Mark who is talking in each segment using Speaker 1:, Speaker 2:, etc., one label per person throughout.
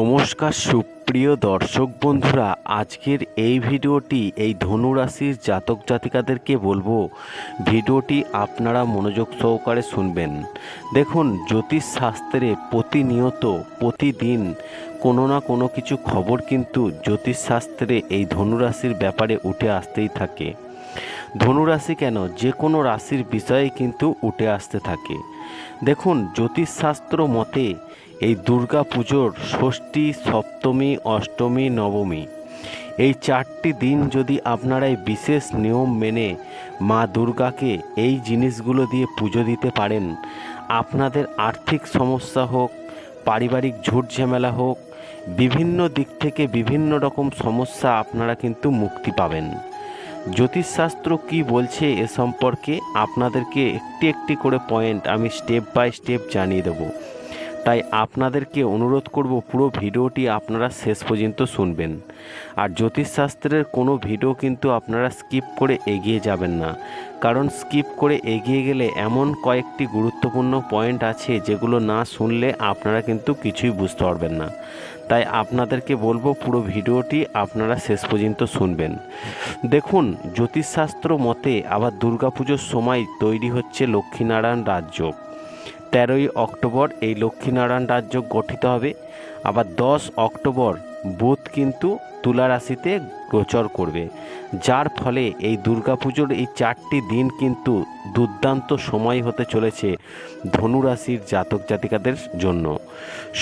Speaker 1: নমস্কার, সুপ্রিয় দর্শক বন্ধুরা, আজকের এই ভিডিওটি এই ধনু রাশির জাতক জাতিকাদেরকে বলব, ভিডিওটি আপনারা মনোযোগ সহকারে শুনবেন। দেখুন জ্যোতিষ শাস্ত্রে প্রতিনিয়ত, প্রতিদিন কোনো না কোনো কিছু খবর কিন্তু জ্যোতিষ শাস্ত্রে এই ধনু রাশির ব্যাপারে উঠে আসতেই থাকে। ধনুরাশি কেন? যে কোনো রাশির বিষয়ে কিন্তু উঠে আসতে থাকে। দেখুন, জ্যোতিষশাস্ত্র মতে এই দুর্গা পুজোর ষষ্ঠী, সপ্তমী, অষ্টমী, নবমী, এই চারটি দিন যদি আপনারা এই বিশেষ নিয়ম মেনে মা দুর্গাকে এই জিনিসগুলো দিয়ে পুজো দিতে পারেন, আপনাদের আর্থিক সমস্যা হোক, পারিবারিক ঝুট ঝামেলা হোক, বিভিন্ন দিক থেকে বিভিন্ন রকম সমস্যা আপনারা কিন্তু মুক্তি পাবেন। জ্যোতিষশাস্ত্র কি বলছে এ সম্পর্কে আপনাদেরকে একটি একটি করে পয়েন্ট আমি স্টেপ বাই স্টেপ জানিয়ে দেব। তাই আপনাদেরকে অনুরোধ করব পুরো ভিডিওটি আপনারা শেষ পর্যন্ত শুনবেন। আর জ্যোতিষশাস্ত্রের কোনো ভিডিও কিন্তু আপনারা স্কিপ করে এগিয়ে যাবেন না। কারণ স্কিপ করে এগিয়ে গেলে এমন কয়েকটি গুরুত্বপূর্ণ পয়েন্ট আছে যেগুলো না শুনলে আপনারা কিন্তু কিছুই বুঝতে পারবেন না। তাই আপনাদেরকে বলব পুরো ভিডিওটি আপনারা শেষ পর্যন্ত শুনবেন। দেখুন, জ্যোতিষশাস্ত্র মতে আবার দুর্গাপুজোর সময় তৈরি হচ্ছে লক্ষ্মীনারায়ণ রাজ্য তেরোই অক্টোবর এই লক্ষ্মীনারায়ণ রাজ্য গঠিত হবে। আবার দশ অক্টোবর বুধ কিন্তু তুলা রাশিতে গোচর করবে। যার ফলে এই দুর্গাপুজোর এই চারটি দিন কিন্তু দুর্দান্ত সময় হতে চলেছে ধনুরাশির জাতক জাতিকাদের জন্য।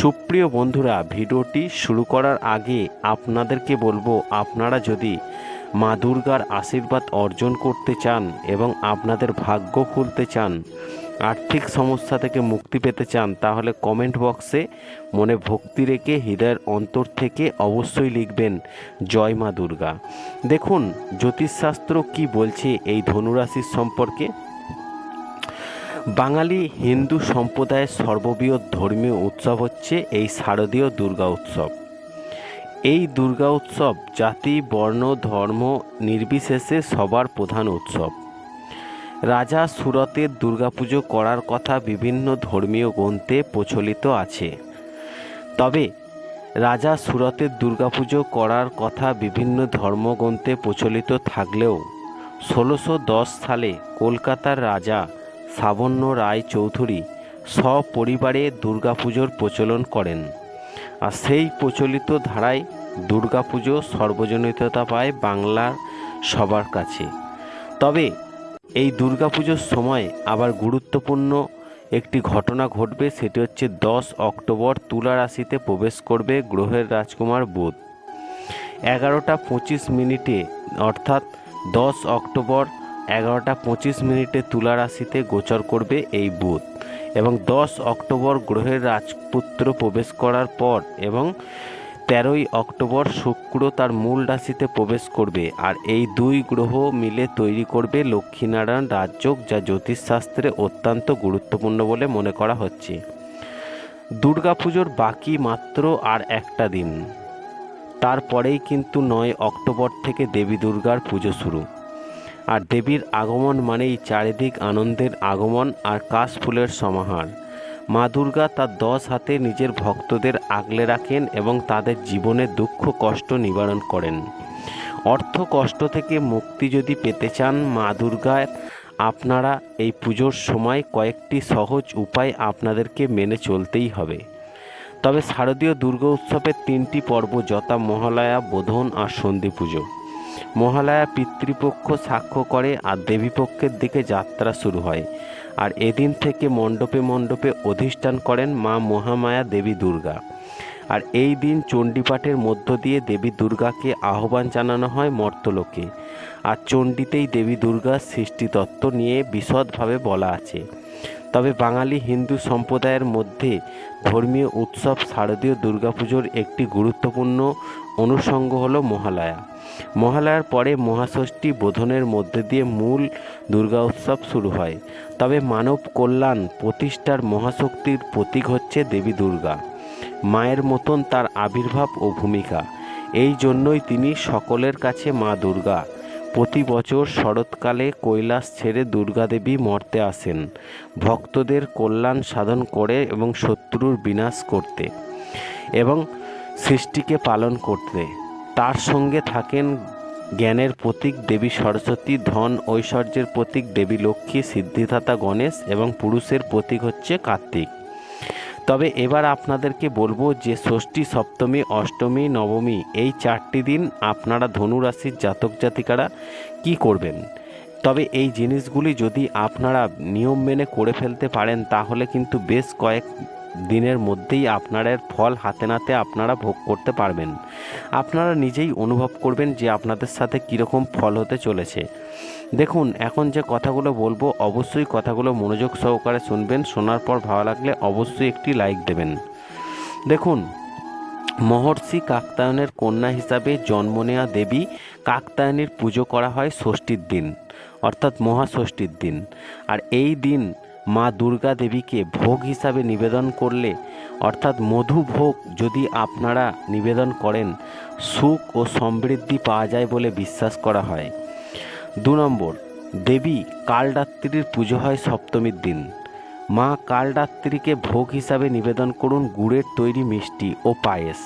Speaker 1: সুপ্রিয় বন্ধুরা, ভিডিওটি শুরু করার আগে আপনাদেরকে বলব, আপনারা যদি মা দুর্গার আশীর্বাদ অর্জন করতে চান এবং আপনাদের ভাগ্য খুলতে চান আর্থিক সমস্যা থেকে মুক্তি পেতে চান, তাহলে কমেন্ট বক্সে মনে ভক্তি রেখে হৃদয়ের অন্তর থেকে অবশ্যই লিখবেন, জয় মা দুর্গা। দেখুন, জ্যোতিষশাস্ত্র কি বলছে এই ধনুরাশির সম্পর্কে? বাঙালি হিন্দু সম্প্রদায়ের সর্ববৃহৎ ধর্মীয় উৎসব হচ্ছে এই শারদীয় দুর্গা উৎসব। এই দুর্গা উৎসব জাতি, বর্ণ, ধর্ম নির্বিশেষে সবার প্রধান উৎসব। রাজা সুরতের দুর্গাপুজো করার কথা বিভিন্ন ধর্মীয় গ্রন্থে প্রচলিত আছে। তবে রাজা সুরতের দুর্গাপুজো করার কথা বিভিন্ন ধর্মগ্রন্থে প্রচলিত থাকলেও ষোলোশো সালে কলকাতার রাজা সাবন্য রায় চৌধুরী সপরিবারে দুর্গাপুজোর প্রচলন করেন। আর সেই প্রচলিত ধারায় দুর্গাপুজো সর্বজনীয়তা পায় বাংলার সবার কাছে। তবে এই দুর্গাপুজোর সময় আবার গুরুত্বপূর্ণ একটি ঘটনা ঘটবে, সেটি হচ্ছে দশ অক্টোবর তুলা রাশিতে প্রবেশ করবে গ্রহের রাজকুমার বুধ। এগারোটা পঁচিশ মিনিটে, অর্থাৎ দশ অক্টোবর এগারোটা পঁচিশ মিনিটে তুলা রাশিতে গোচর করবে এই বুধ এবং দশ অক্টোবর গ্রহের রাজপুত্র প্রবেশ করার পর এবং তেরোই অক্টোবর শুক্র তার মূল রাশিতে প্রবেশ করবে আর এই দুই গ্রহ মিলে তৈরি করবে লক্ষ্মীনারায়ণ রাজযোগ, যা জ্যোতিষশাস্ত্রে অত্যন্ত গুরুত্বপূর্ণ বলে মনে করা হচ্ছে। দুর্গাপুজোর বাকি মাত্র আর একটা দিন। তারপরেই কিন্তু নয় অক্টোবর থেকে দেবী দুর্গার পুজো শুরু। আর দেবীর আগমন মানেই চারিদিক আনন্দের আগমন আর কাশফুলের সমাহার। মা দুর্গা তার দশ হাতে নিজের ভক্তদের আগলে রাখেন এবং তাদের জীবনে দুঃখ, কষ্ট নিবারণ করেন। অর্থ, কষ্ট থেকে মুক্তি যদি পেতে চান, মা দুর্গার আপনারা এই পুজোর সময় কয়েকটি সহজ উপায় আপনাদেরকে মেনে চলতেই হবে। তবে শারদীয় দুর্গা উৎসবের তিনটি পর্ব, যথা মহালয়া, বোধন আর সন্ধি পুজো। মহালয়া পিতৃপক্ষ সাক্ষ্য করে আর দেবীপক্ষের দিকে যাত্রা শুরু হয়। আর এদিন থেকে মণ্ডপে মণ্ডপে অধিষ্ঠান করেন মা মহামায়া দেবী দুর্গা। আর এই দিন চণ্ডীপাঠের মধ্য দিয়ে দেবী দুর্গাকে আহ্বান জানানো হয় মর্তলোকে। আর চণ্ডীতেই দেবী দুর্গার সৃষ্টিতত্ত্ব নিয়ে বিশদভাবে বলা আছে। তবে বাঙালি হিন্দু সম্প্রদায়ের মধ্যে ধর্মীয় উৎসব শারদীয় দুর্গাপুজোর একটি গুরুত্বপূর্ণ অনুষঙ্গ হলো মহালয়া। মহালয়ার পরে মহাষষ্ঠী বোধনের মধ্যে দিয়ে মূল দুর্গা উৎসব শুরু হয়। তবে মানব কল্যাণ প্রতিষ্ঠার মহাশক্তির প্রতীক হচ্ছে দেবী দুর্গা। মায়ের মতন তার আবির্ভাব ও ভূমিকা। এই জন্যই তিনি সকলের কাছে মা দুর্গা। প্রতি বছর শরৎকালে কৈলাস ছেড়ে দুর্গাদেবী মর্তে আসেন। ভক্তদের কল্যাণ সাধন করে এবং শত্রুর বিনাশ করতে এবং সৃষ্টিকে পালন করতে। তার সঙ্গে থাকেন জ্ঞানের প্রতীক দেবী সরস্বতী, ধন ঐশ্বর্যের প্রতীক দেবী লক্ষ্মী, সিদ্ধিদাতা গণেশ এবং পুরুষের প্রতীক হচ্ছে কার্তিক। তবে এবার আপনাদেরকে বলব যে ষষ্ঠী সপ্তমী, অষ্টমী, নবমী এই চারটি দিন আপনারা ধনুরাশির জাতক জাতিকারা কি করবেন? তবে এই জিনিসগুলি যদি আপনারা নিয়ম মেনে করে ফেলতে পারেন, তাহলে কিন্তু বেশ কয়েক দিনের মধ্যেই আপনারা এর ফল হাতে নাতে আপনারা ভোগ করতে পারবেন। আপনারা নিজেই অনুভব করবেন যে আপনাদের সাথে কীরকম ফল হতে চলেছে। দেখুন, এখন যে কথাগুলো বলব, অবশ্যই কথাগুলো মনোযোগ সহকারে শুনবেন, শোনার পর ভালো লাগলে অবশ্যই একটি লাইক দেবেন। দেখুন, মহর্ষি কাকতায়নের কন্যা হিসাবে জন্ম নেওয়া দেবী কাকতায়নীর পুজো করা হয় ষষ্ঠীর দিন, অর্থাৎ মহাষষ্ঠীর দিন। আর এই দিন মা দুর্গা দেবীকে ভোগ হিসাবে নিবেদন করলে, অর্থাৎ মধু ভোগ যদি আপনারা নিবেদন করেন, সুখ ও সমৃদ্ধি পাওয়া যায় বলে বিশ্বাস করা হয়। দু নম্বর, দেবী কালরাত্রির পুজো হয় সপ্তমীর দিন। মা কালরাত্রিকে ভোগ হিসাবে নিবেদন করুন, গুড়ের তৈরি মিষ্টি ও পায়েস।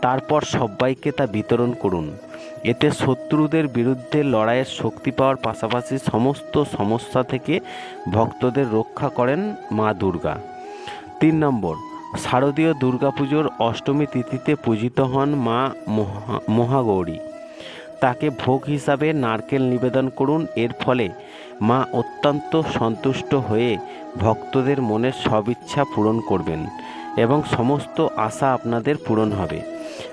Speaker 1: তারপর সবাইকে তা বিতরণ করুন। এতে শত্রুদের বিরুদ্ধে লড়াইয়ের শক্তি পাওয়ার পাশাপাশি সমস্ত সমস্যা থেকে ভক্তদের রক্ষা করেন মা দুর্গা। তিন নম্বর, শারদীয় দুর্গাপুজোর অষ্টমী তিথিতে পূজিত হন মা মহা মহাগৌরী। তাকে ভোগ হিসাবে নারকেল নিবেদন করুন। এর ফলে মা অত্যন্ত সন্তুষ্ট হয়ে ভক্তদের মনের সব ইচ্ছা পূরণ করবেন এবং সমস্ত আশা আপনাদের পূরণ হবে।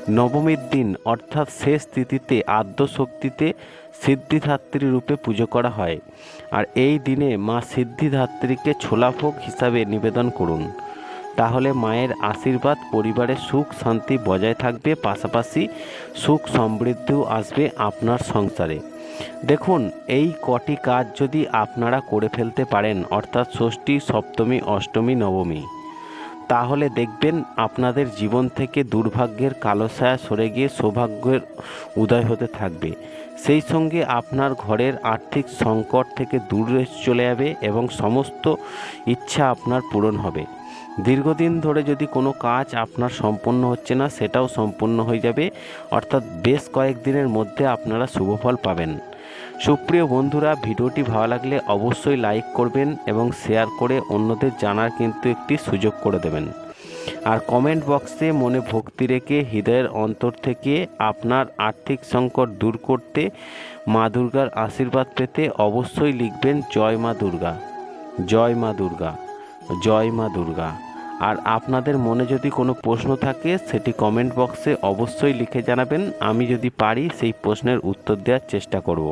Speaker 1: নবমীর দিন, অর্থাৎ শেষ তিথিতে আদ্য শক্তিতে সিদ্ধিধাত্রী রূপে পুজো করা হয়। আর এই দিনে মা সিদ্ধিধাত্রীকে ছোলা ভোগ হিসাবে নিবেদন করুন। তাহলে মায়ের আশীর্বাদ পরিবারের সুখ, শান্তি বজায় থাকবে, পাশাপাশি সুখ সমৃদ্ধিও আসবে আপনার সংসারে। দেখুন, এই কটি কাজ যদি আপনারা করে ফেলতে পারেন, অর্থাৎ ষষ্ঠী, সপ্তমী, অষ্টমী, নবমী তাহলে দেখবেন আপনাদের জীবন থেকে দুর্ভাগ্যের কালো ছায়া সরে গিয়ে সৌভাগ্যের উদয় হতে থাকবে। সেই সঙ্গে আপনার ঘরের আর্থিক সংকট থেকে দূরে চলে যাবে এবং সমস্ত ইচ্ছা আপনার পূরণ হবে। দীর্ঘদিন ধরে যদি কোনো কাজ আপনার সম্পন্ন হচ্ছে না, সেটাও সম্পন্ন হয়ে যাবে। অর্থাৎ বেশ কয়েকদিনের মধ্যে আপনারা শুভফল পাবেন। সুপ্রিয় বন্ধুরা, ভিডিওটি ভালো লাগলে অবশ্যই লাইক করবেন এবং শেয়ার করে অন্যদের জানার কিন্তু একটি সুযোগ করে দেবেন। আর কমেন্ট বক্সে মনে ভক্তি রেখে হৃদয়ের অন্তর থেকে আপনার আর্থিক সংকট দূর করতে মা দুর্গার আশীর্বাদ পেতে অবশ্যই লিখবেন, জয় মা দুর্গা, জয় মা দুর্গা, জয় মা দুর্গা। আর আপনাদের মনে যদি কোনো প্রশ্ন থাকে, সেটি কমেন্ট বক্সে অবশ্যই লিখে জানাবেন। আমি যদি পারি, সেই প্রশ্নের উত্তর দেওয়ার চেষ্টা করব।